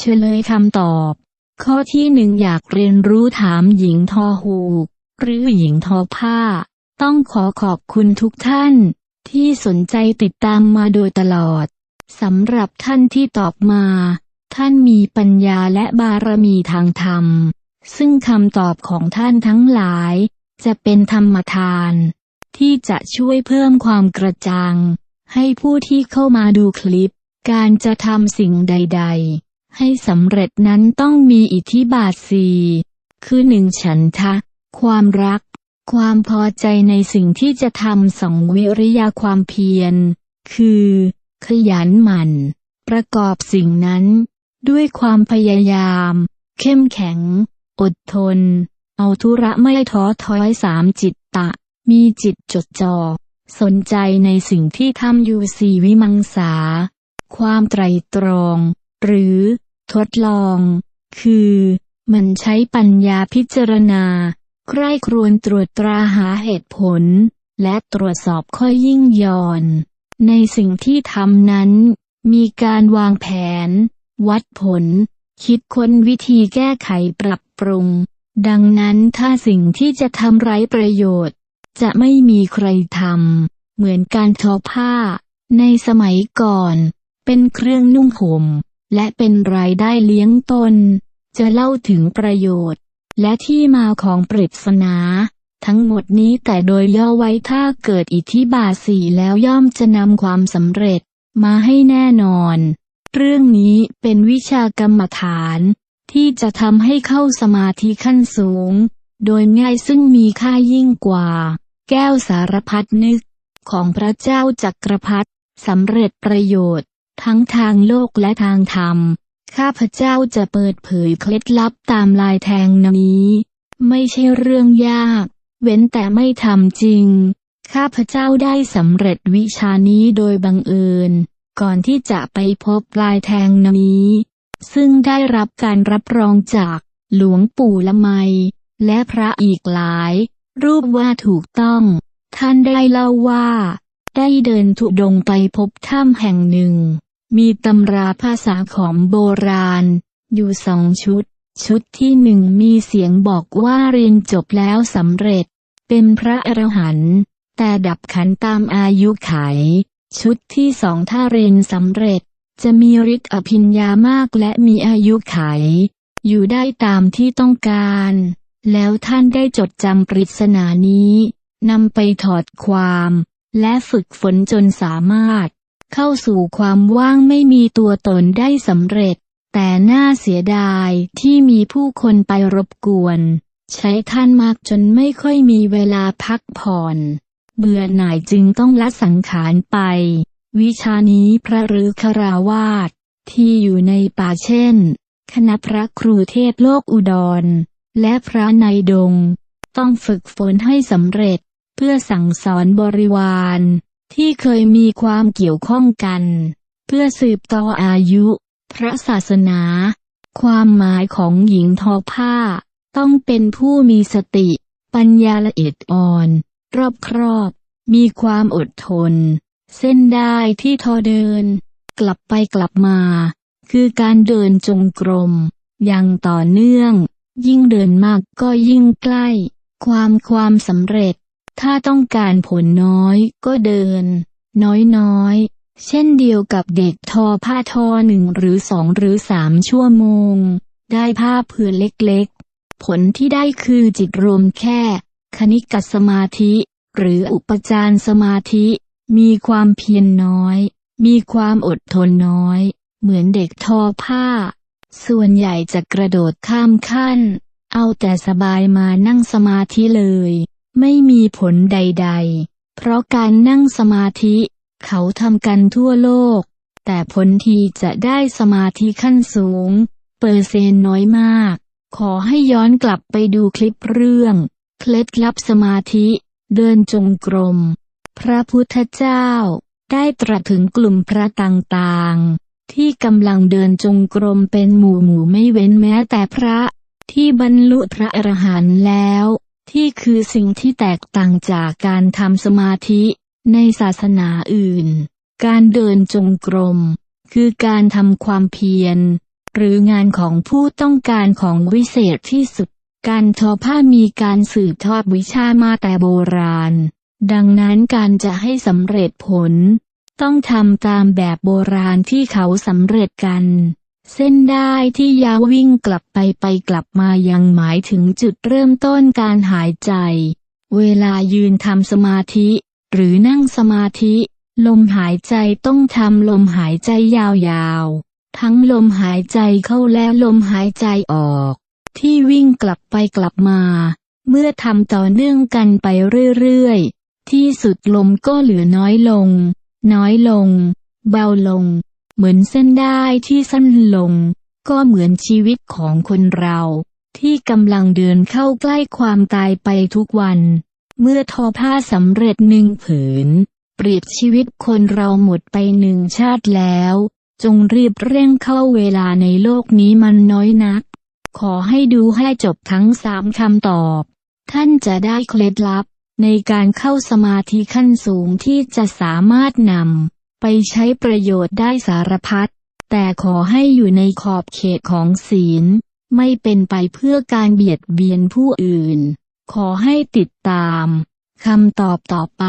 เฉลยคำตอบ ข้อที่หนึ่งอยากเรียนรู้ถามหญิงทอหูก หรือหญิงทอผ้า ต้องขอขอบคุณทุกท่าน ที่สนใจติดตามมาโดยตลอดสำหรับท่านที่ตอบมา ท่านมีปัญญาและบารมีทางธรรม ซึ่งคำตอบของท่านทั้งหลาย จะเป็นธรรมทาน ที่จะช่วยเพิ่มความกระจ่างให้ผู้ที่เข้ามาดูคลิป การจะทำสิ่งใด ๆ ให้สำเร็จนั้นต้องมีอิทธิบาทสี่คือหนึ่งฉันทะ ความรัก ความพอใจในสิ่งที่จะทำสองวิริยาความเพียร คือ ขยันหมั่น ประกอบสิ่งนั้น ด้วยความพยายาม เข้มแข็ง อดทน เอาธุระไม่ท้อถอยสามจิตตะ มีจิตจดจ่อสนใจในสิ่งที่ทำอยู่สี่วิมังสา ความไตรตรอง หรือ ทดลอง คือ มันใช้ปัญญาพิจารณา ใคร่ครวญตรวจตราหาเหตุผล และตรวจสอบข้อยิ่งย่อน ในสิ่งที่ทำนั้น มีการวางแผน วัดผล คิดค้นวิธีแก้ไขปรับปรุง ดังนั้นถ้าสิ่งที่จะทำไร้ประโยชน์ จะไม่มีใครทำเหมือนการทอผ้า ในสมัยก่อน เป็นเครื่องนุ่งห่ม และเป็นรายได้เลี้ยงตน จะเล่าถึงประโยชน์ และที่มาของปริศนา ทั้งหมดนี้แต่โดยย่อไว้ถ้าเกิดอิทธิบาสีแล้วย่อมจะนำความสำเร็จมาให้แน่นอน เรื่องนี้เป็นวิชากรรมฐาน ที่จะทำให้เข้าสมาธิขั้นสูง โดยง่ายซึ่งมีค่ายิ่งกว่า แก้วสารพัดนึกของพระเจ้าจักรพรรดิสำเร็จประโยชน์ ทั้งทางโลกและทางธรรม ข้าพเจ้าจะเปิดเผยเคล็ดลับตามลายแทงนี้ ไม่ใช่เรื่องยาก เว้นแต่ไม่ทำจริง ข้าพเจ้าได้สำเร็จวิชานี้โดยบังเอิญ ก่อนที่จะไปพบลายแทงนี้ ซึ่งได้รับการรับรองจากหลวงปู่ละไม และพระอีกหลาย รูปว่าถูกต้อง ท่านได้เล่าว่า ได้เดินทุดงไปพบถ้ำแห่งหนึ่ง มีตำราภาษาของโบราณ อยู่สองชุด ชุดที่หนึ่งมีเสียงบอกว่าเรียนจบแล้วสำเร็จ เป็นพระอรหันต์แต่ดับขันตามอายุไข ชุดที่สองถ้าเรียนสำเร็จ จะมีฤทธิ์อภิญญามากและมีอายุไข อยู่ได้ตามที่ต้องการ แล้วท่านได้จดจำปริศนานี้นำไปถอดความ และฝึกฝนจนสามารถ เข้าสู่ความว่างไม่มีตัวตนได้สำเร็จ แต่น่าเสียดายที่มีผู้คนไปรบกวน ใช้ท่านมากจนไม่ค่อยมีเวลาพักผ่อน เบื่อหน่ายจึงต้องละสังขารไป วิชานี้พระหรือคาราวาสที่อยู่ในป่าเช่น คณะพระครูเทพโลกอุดร และพระในดง ต้องฝึกฝนให้สำเร็จ เพื่อสั่งสอนบริวาร ที่เคยมีความเกี่ยวข้องกัน เพื่อสืบต่ออายุ พระศาสนา ความหมายของหญิงทอผ้า ต้องเป็นผู้มีสติ ปัญญาละเอียดอ่อน รอบครอบ มีความอดทน เส้นได้ที่ทอเดิน กลับไปกลับมา คือการเดินจงกรม อย่างต่อเนื่อง ยิ่งเดินมากก็ยิ่งใกล้ ความความสำเร็จ ถ้าต้องการผลน้อยก็เดินน้อยน้อยๆ เช่นเดียวกับเด็กทอผ้าทอหนึ่งหรือสองหรือสามชั่วโมง ได้ผ้าเผื่อเล็กๆ ผลที่ได้คือจิตรวมแค่ คณิกสมาธิ หรืออุปจารสมาธิ มีความเพียรน้อย มีความอดทนน้อย เหมือนเด็กทอผ้า ส่วนใหญ่จะกระโดดข้ามขั้น เอาแต่สบายมานั่งสมาธิเลย ไม่มีผลใดๆ เพราะการนั่งสมาธิ เขาทำกันทั่วโลก แต่ผลที่จะได้สมาธิขั้นสูง เปอร์เซนต์น้อยมาก ขอให้ย้อนกลับไปดูคลิปเรื่อง เคล็ดลับสมาธิ เดินจงกรม พระพุทธเจ้า ได้ตรัสถึงกลุ่มพระต่างๆ ที่กำลังเดินจงกรมเป็นหมู่หมู่ไม่เว้นแม้แต่พระที่บรรลุพระอรหันต์แล้ว ที่คือสิ่งที่แตกต่างจากการทำสมาธิในศาสนาอื่น การเดินจงกรม คือการทำความเพียร หรืองานของผู้ต้องการของวิเศษที่สุด การทอผ้ามีการสืบทอดวิชามาแต่โบราณ ดังนั้นการจะให้สำเร็จผล ต้องทำตามแบบโบราณที่เขาสำเร็จกัน เส้นได้ที่ยาววิ่งกลับไปไปกลับมายังหมายถึงจุดเริ่มต้นการหายใจ เวลายืนทำสมาธิ หรือนั่งสมาธิ ลมหายใจต้องทำลมหายใจยาวๆ ทั้งลมหายใจเข้าและลมหายใจออก ที่วิ่งกลับไปกลับมา เมื่อทำต่อเนื่องกันไปเรื่อยๆ ที่สุดลมก็เหลือน้อยลง น้อยลง เบาลง เหมือนเส้นได้ที่สั้นลง ก็เหมือนชีวิตของคนเรา ที่กำลังเดินเข้าใกล้ความตายไปทุกวัน เมื่อทอผ้าสำเร็จหนึ่งผืน เปรียบชีวิตคนเราหมดไปหนึ่งชาติแล้ว จงรีบเร่งเข้าเวลาในโลกนี้มันน้อยนัก ขอให้ดูให้จบทั้งสามคำตอบ ท่านจะได้เคล็ดลับในการเข้าสมาธิขั้นสูงที่จะสามารถนำ ไปใช้ประโยชน์ได้สารพัด แต่ขอให้อยู่ในขอบเขตของศีล ไม่เป็นไปเพื่อการเบียดเบียนผู้อื่น ขอให้ติดตามคำตอบต่อไป